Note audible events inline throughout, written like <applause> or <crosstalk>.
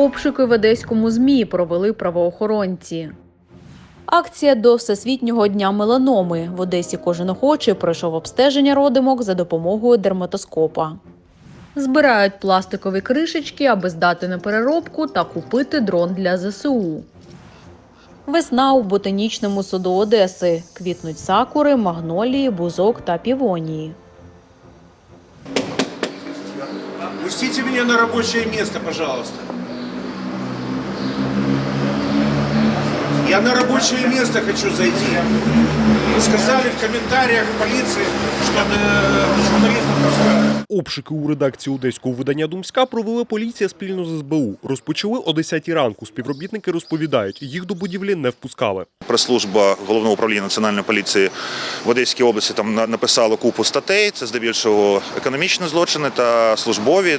Обшуки в одеському ЗМІ провели правоохоронці. Акція до Всесвітнього дня меланоми. В Одесі кожен охочий пройшов обстеження родимок за допомогою дерматоскопа. Збирають пластикові кришечки, аби здати на переробку та купити дрон для ЗСУ. Весна у ботанічному саду Одеси. Квітнуть сакури, магнолії, бузок та півонії. Пустите меня на рабочее место, пожалуйста. Я на рабочее место хочу зайти. Сказали в комментариях полиции, что э, журналистов. Обшуки у редакції одеського видання Думська провели поліція спільно з СБУ. Розпочали о 10 ранку. Співробітники розповідають, їх до будівлі не впускали. Прес-служба головного управління національної поліції в Одеській області там написала купу статей. Це здебільшого економічні злочини та службові.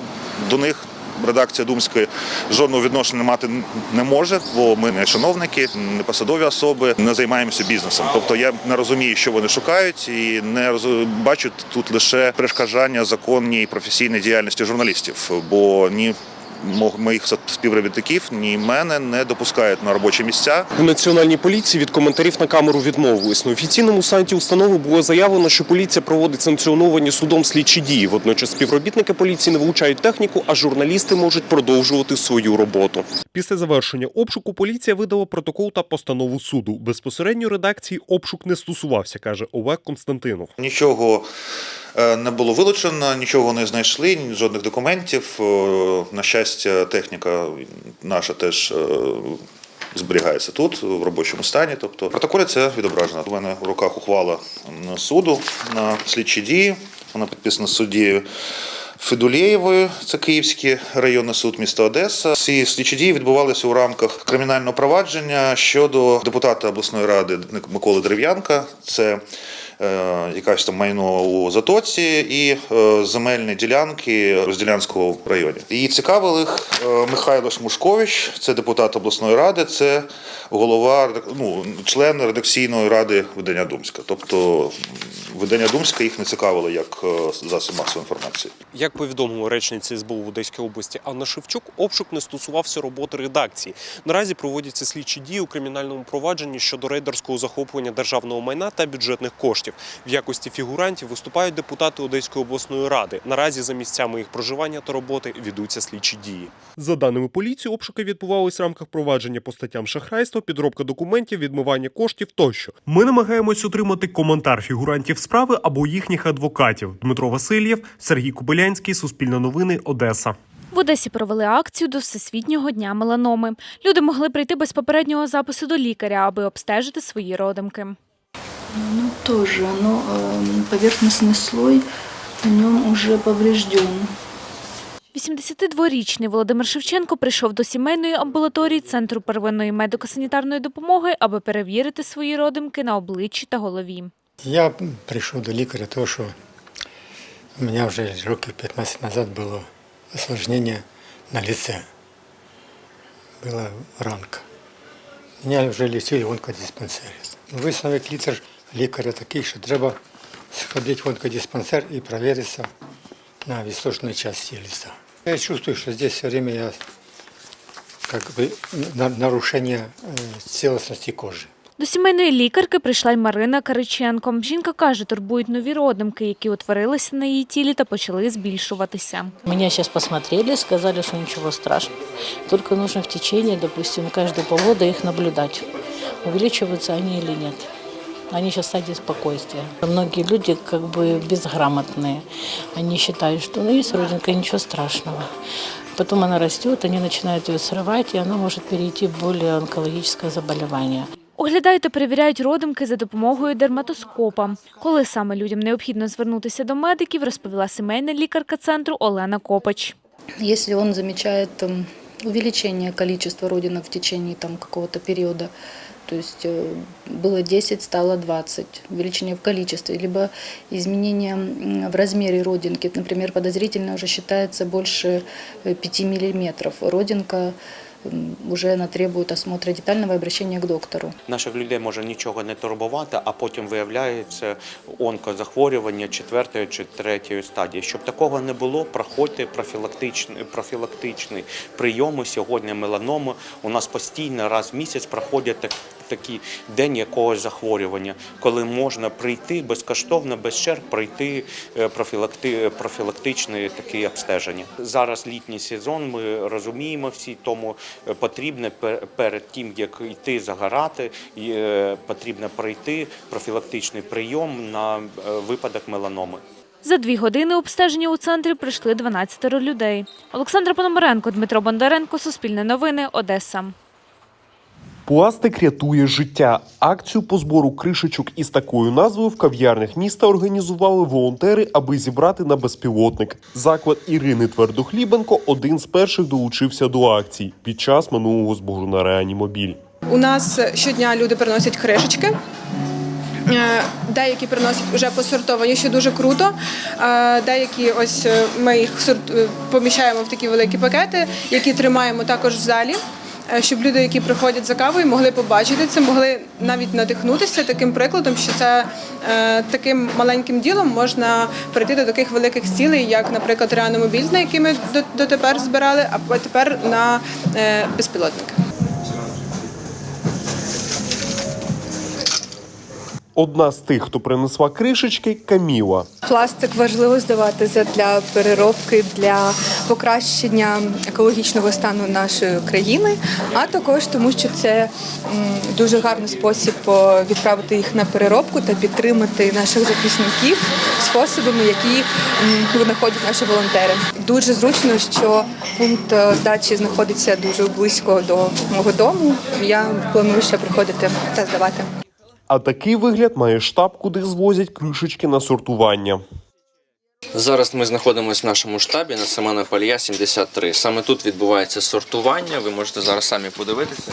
До них редакція Думської жодного відношення мати не може, бо ми не шановники, не посадові особи, не займаємося бізнесом. Тобто я не розумію, що вони шукають, і не роз- бачу тут лише перешкоджання законній професійній діяльності журналістів, бо ні. Мо- Моїх співробітників ні мене не допускають на робочі місця. У національній поліції від коментарів на камеру відмовились. На офіційному сайті установи було заявлено, що поліція проводить санкціоновані судом слідчі дії. Водночас співробітники поліції не вилучають техніку, а журналісти можуть продовжувати свою роботу. Після завершення обшуку поліція видала протокол та постанову суду. Безпосередньо редакції обшук не стосувався, каже Олег Константинов. Нічого не було вилучено, нічого не знайшли, жодних документів. Е, На щастя, техніка наша теж е, зберігається тут, в робочому стані. Тобто в протоколі це відображено. У мене в руках ухвала суду на слідчі дії. Вона підписана суддєю. Федулєєвою, це Київський районний суд міста Одеса. Ці слідчі дії відбувалися у рамках кримінального провадження щодо депутата обласної ради Миколи Дерев'янка. Це е, якась там майно у Затоці і е, земельні ділянки Розділянського районі. Її цікавив їх е, Михайло Шмушкович, це депутат обласної ради, це голова ну, член редакційної ради видання Думська. Тобто видання Думська їх не цікавило як засіб масової інформації. Як повідомила речниця СБУ в Одеській області Анна Шевчук, обшук не стосувався роботи редакції. Наразі проводяться слідчі дії у кримінальному провадженні щодо рейдерського захоплення державного майна та бюджетних коштів. В якості фігурантів виступають депутати Одеської обласної ради. Наразі за місцями їх проживання та роботи ведуться слідчі дії. За даними поліції, обшуки відбувались в рамках провадження по статтям шахрайства, підробка документів, відмивання коштів тощо. Ми намагаємось отримати коментар фігурантів справи або їхніх адвокатів. Дмитро Васильєв, Сергій Кобилянський, Суспільне новини, Одеса. В Одесі провели акцію до Всесвітнього дня меланоми. Люди могли прийти без попереднього запису до лікаря, аби обстежити свої родимки. Ну, тоже, оно, поверхностный слой в нем уже поврежден. 82-річний Володимир Шевченко прийшов до сімейної амбулаторії Центру первинної медико-санітарної допомоги, аби перевірити свої родимки на обличчі та голові. Я прийшов до лікаря, тому що у мене вже років 15 назад було осложнення на лице. Була ранка. Мене вже лічили в онкодиспансері. Висновок літер лікаря такий, що треба сходити в онкодиспансер і перевіритися на відсложної частини лица. Я чувствую, що здесь все время я как бы на- нарушение э, целостности кожи. До сімейної лікарки прийшла й Марина Кариченко. Жінка каже, турбують нові родимки, які утворилися на її тілі та почали збільшуватися. Меня сейчас посмотрели, сказали, что ничего страшного. Только нужно в течение, допустим, каждые полгода их наблюдать, увеличиваются они или нет. Они сейчас в стадии спокойствия. Многие люди как бы безграмотные. Они считают, что ну есть родинка, ничего страшного. Потом она растет, они начинают ее срывать, и она может перейти в более онкологическое заболевание. Оглядають та перевіряють родимки за допомогою дерматоскопа. Коли саме людям необхідно звернутися до медиків, розповіла сімейна лікарка центру Олена Копач. Если он замечает там, увеличение количества родинок в течение там, какого-то периода, то есть э, было 10, стало 20, увеличение в количестве, либо изменение м, в размере родинки, например, подозрительно уже считается больше э, 5 миллиметров. Родинка м, уже она требует осмотра детального и обращения к доктору. Наших людей може нічого не турбувати, а потім виявляється онкозахворювання четвертої чи третьої стадії. Щоб такого не було, проходьте профілактичний, профілактичний прийоми сьогодні меланоми. У нас постійно раз в місяць проходять так, такий день якогось захворювання, коли можна прийти безкоштовно, без черг, пройти е, профілакти, профілактичне такі обстеження. Зараз літній сезон, ми розуміємо всі, тому е, потрібно пер- перед тим, як йти загорати, е, потрібно пройти профілактичний прийом на випадок меланоми. За дві години обстеження у центрі прийшли 12 людей. Олександра Пономаренко, Дмитро Бондаренко, Суспільне новини, Одеса. Пластик рятує життя. Акцію по збору кришечок із такою назвою в кав'ярнях міста організували волонтери, аби зібрати на безпілотник. Заклад Ірини Твердохлібенко один з перших долучився до акцій під час минулого збору на реанімобіль. У нас щодня люди приносять кришечки. Е, Деякі приносять вже посортовані, що дуже круто. Е, Деякі ось е, ми їх поміщаємо в такі великі пакети, які тримаємо також в залі. Е, Щоб люди, які приходять за кавою, могли побачити це, могли навіть надихнутися таким прикладом, що це е, таким маленьким ділом можна прийти до таких великих цілей, як, наприклад, реаномобіль, на який ми дотепер збирали, а тепер на е, безпілотники. Одна з тих, хто принесла кришечки, Каміла. Пластик важливо здавати для переробки, для покращення екологічного стану нашої країни, а також тому, що це дуже гарний спосіб відправити їх на переробку та підтримати наших захисників способами, які винаходять наші волонтери. Дуже зручно, що пункт здачі знаходиться дуже близько до мого дому. Я планую ще приходити та здавати. А такий вигляд має штаб, куди звозять кришечки на сортування. Зараз ми знаходимося в нашому штабі на Семена Палія 73. Саме тут відбувається сортування. Ви можете зараз самі подивитися.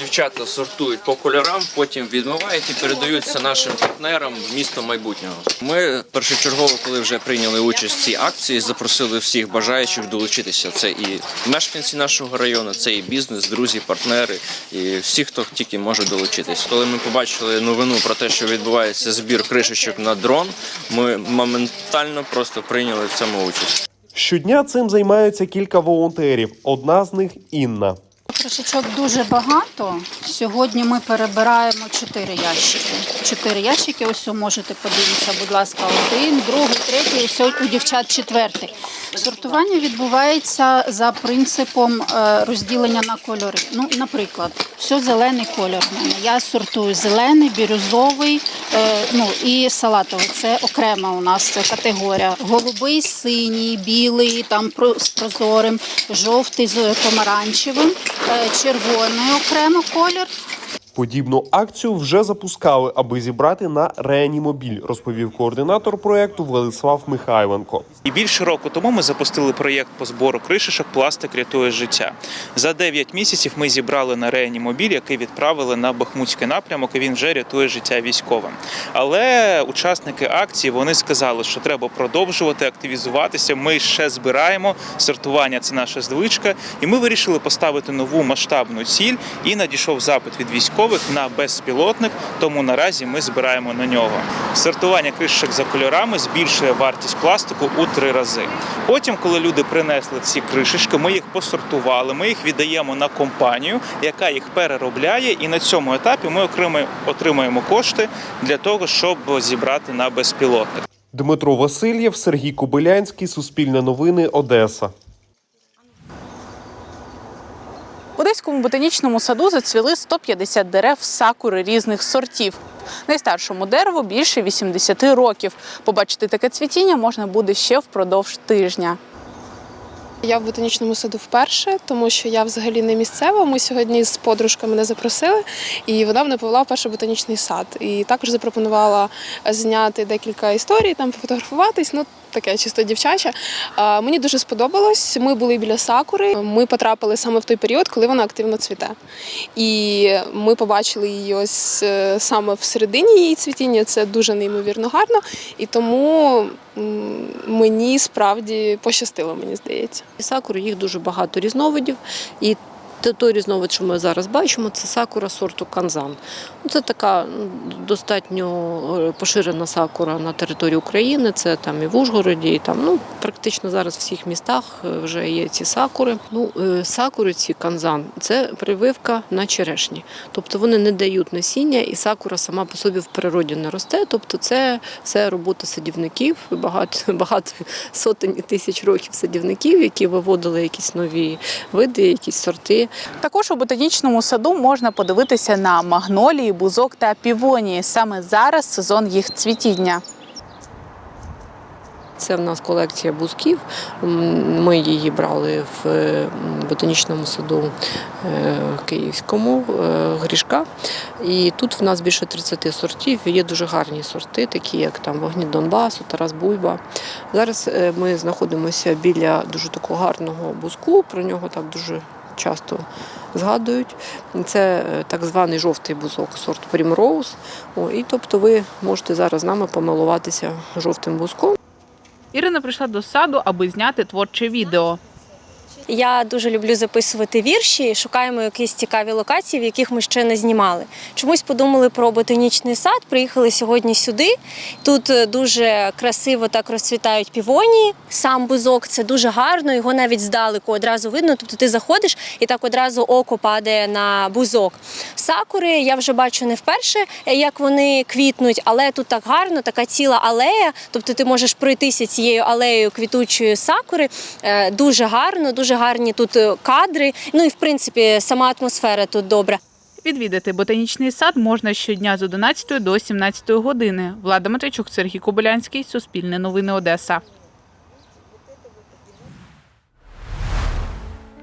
Дівчата сортують по кольорам, потім відмивають і передаються нашим партнерам в місто майбутнього. Ми першочергово, коли вже прийняли участь в цій акції, запросили всіх бажаючих долучитися. Це і мешканці нашого району, це і бізнес, друзі, партнери, і всі, хто тільки може долучитись. Коли ми побачили новину про те, що відбувається збір кришечок на дрон, ми моментально просто прийняли в цьому участь. Щодня цим займаються кілька волонтерів. Одна з них Інна. Кришечок дуже багато. Сьогодні ми перебираємо чотири ящики. Чотири ящики. Ось можете подивитися, будь ласка, один, другий, третій, ось у дівчат четвертий. Сортування відбувається за принципом е, розділення на кольори. Ну, наприклад, все зелений кольор. Я сортую зелений, бірюзовий, е, ну і салатовий. Це окрема у нас категорія. Голубий, синій, білий, там з прозорим, жовтий з помаранчевим, червоний окремо колір. Подібну акцію вже запускали, аби зібрати на реанімобіль, розповів координатор проекту Владислав Михайленко. І більше року тому ми запустили проєкт по збору кришечок Пластик рятує життя. За 9 місяців ми зібрали на реанімобіль, який відправили на Бахмутський напрямок. і Він вже рятує життя військовим. Але учасники акції вони сказали, що треба продовжувати активізуватися. Ми ще збираємо сортування. Це наша звичка, і ми вирішили поставити нову масштабну ціль. І надійшов запит від військових на безпілотник. Тому наразі ми збираємо на нього. Сортування кришечок за кольорами збільшує вартість пластику у три рази. Потім, коли люди принесли ці кришечки, ми їх посортували, ми їх віддаємо на компанію, яка їх переробляє, і на цьому етапі ми окремо отримуємо кошти для того, щоб зібрати на безпілотник. Дмитро Васильєв, Сергій Кобилянський, Суспільне новини, Одеса. Одеському ботанічному саду зацвіли 150 дерев сакури різних сортів. Найстаршому дереву більше 80 років. Побачити таке цвітіння можна буде ще впродовж тижня. Я в ботанічному саду вперше, тому що я взагалі не місцева. Ми сьогодні з подружками мене запросили, і вона мене повела в перший ботанічний сад. І також запропонувала зняти декілька історій, там пофотографуватись. Ну таке чисто дівчаче. Мені дуже сподобалось. Ми були біля сакури. Ми потрапили саме в той період, коли вона активно цвіте. І ми побачили її ось е, саме середині її цвітіння. Це дуже неймовірно гарно. І тому мені справді пощастило, мені здається. Сакур їх дуже багато різновидів, і Те- Той різновид, що ми зараз бачимо, це сакура сорту канзан. Це така достатньо е, поширена сакура на території України. Це там і в Ужгороді, і там ну практично зараз в всіх містах е, вже є ці сакури. Ну е, сакури ці канзан це прививка на черешні. Тобто вони не дають насіння, і сакура сама по собі в природі не росте. Тобто це все робота садівників, багато <laughs> багато сотень і тисяч років садівників, які виводили якісь нові види, якісь сорти. Також у ботанічному саду можна подивитися на магнолії, бузок та півонії. Саме зараз сезон їх цвітіння. Це в нас колекція бузків. Ми її брали в е, ботанічному саду е, київському е, Грішка. І тут в нас більше 30 сортів. Є дуже гарні сорти, такі як там Вогні Донбасу, Тарас Буйба. Зараз ми знаходимося біля дуже такого гарного бузку. Про нього так дуже часто згадують. Це е, так званий жовтий бузок, сорт Primrose. О, І тобто ви можете зараз з нами помилуватися жовтим бузком. Ірина прийшла до саду, аби зняти творче відео. Я дуже люблю записувати вірші, шукаємо якісь цікаві локації, в яких ми ще не знімали. Чомусь подумали про ботанічний сад, приїхали сьогодні сюди. Тут е, дуже красиво так розцвітають півонії. Сам бузок це дуже гарно, його навіть здалеку одразу видно. Тобто ти заходиш і так одразу око падає на бузок. Сакури я вже бачу не вперше, е, як вони квітнуть, але тут так гарно, така ціла алея. Тобто ти можеш пройтися цією алеєю квітучої сакури. Е, Дуже гарно, дуже гарні тут е, кадри. Ну і в принципі сама атмосфера тут добра. Відвідати ботанічний сад можна щодня з 11 до 17 години. Влада Матвійчук, Сергій Кобилянський, Суспільне новини Одеса.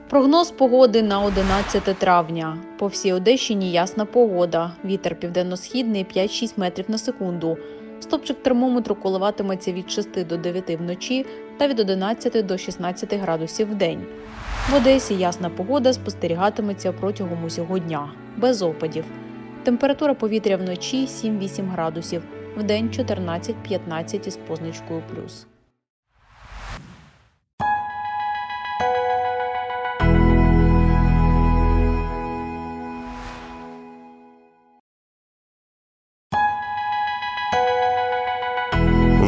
Прогноз погоди на 11 травня. По всій Одещині ясна погода. Вітер південно-східний 5-6 метрів на секунду. Стопчик термометру коливатиметься від 6 до 9 вночі та від 11 до 16 градусів в день. В Одесі ясна погода спостерігатиметься протягом усього дня, без опадів. Температура повітря вночі 7-8 градусів, вдень 14-15 із позначкою плюс.